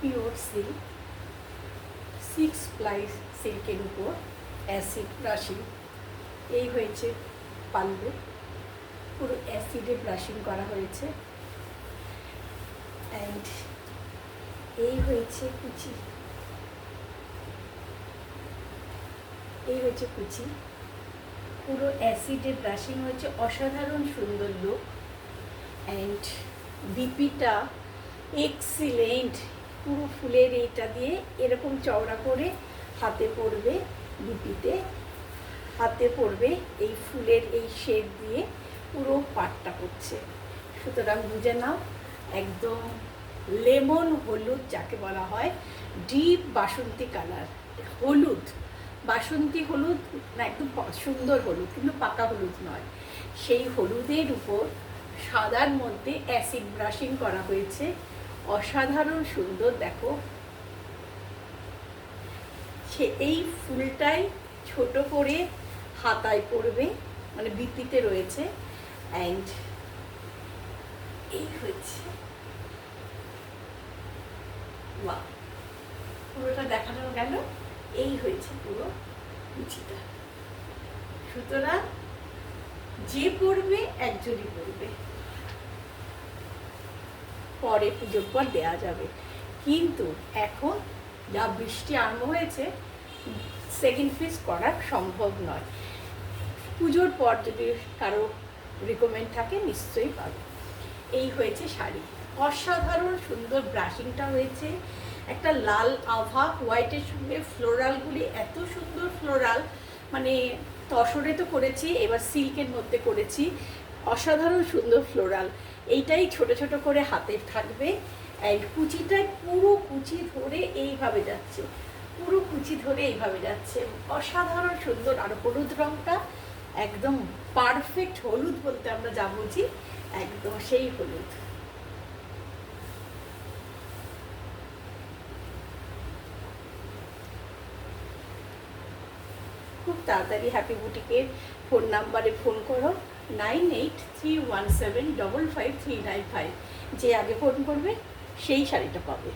Pure silk six ply সিল্কের উপর acid brushing এই হয়েছে পাল্লু পুরো অ্যাসিডে ব্রাশিং করা হয়েছে। অ্যান্ড এই হয়েছে কুচি। এই হয়েছে কুচি। পুরো অ্যাসিডে ব্রাশিং হয়েছে। অসাধারণ সুন্দর লুক অ্যান্ড বিপিটা এক্সিলেন্ট পুরো ফুলের এইটা দিয়ে এরকম চওড়া করে হাতে পড়বে বিপিতে হাতে পড়বে এই ফুলের এই শেড দিয়ে পুরো পাটটা করছে। সুতরাং বুঝে নাও, একদম লেমন হলুদ যাকে বলা হয়, ডিপ বাসন্তী কালার, হলুদ। বাসন্তী হলুদ না, একদম সুন্দর হলুদ, কিন্তু পাকা হলুদ নয়। সেই হলুদের উপর সাদার মধ্যে অ্যাসিড ব্রাশিং করা হয়েছে। অসাধারণ সুন্দর, দেখো। সে এই ফুলটাই ছোট করে হাতায় পড়বে মানে বিপিতে রয়েছে। অ্যান্ড এই হচ্ছে পুরোটা দেখানো গেল। এই হয়েছে পুরো সুতরাং যে পড়বে, একজনই পড়বে। পরে পুজোর পর দেওয়া যাবে। কিন্তু এখন যা বৃষ্টি আরম্ভ হয়েছে সেকেন্ড পিস করা সম্ভব নয়। পুজোর পর যদি কারও রিকমেন্ড থাকে, নিশ্চয়ই পাবে। এই হয়েছে শাড়ি। অসাধারণ সুন্দর ব্রাশিংটা হয়েছে। একটা লাল আভা হোয়াইটের সঙ্গে ফ্লোরালগুলি এত সুন্দর ফ্লোরাল মানে তসরে তো করেছি, এবার সিল্কের মধ্যে করেছি। অসাধারণ সুন্দর ফ্লোরাল এইটাই ছোট ছোট করে হাতে থাকবে। এই কুচিটায় পুরো কুচি ধরে এইভাবে যাচ্ছে। পুরো কুচি ধরে এইভাবে যাচ্ছে। অসাধারণ সুন্দর। আর হলুদ রঙটা একদম পারফেক্ট হলুদ বলতে আমরা যা বুঝি, একদম সেই হলুদ। খুব তাড়াতাড়ি হ্যাপি বুটিকের ফোন নাম্বারে ফোন করো। Nine eight three one seven double five three nine five যে আগে ফোন করবে, সেই শাড়িটা পাবে।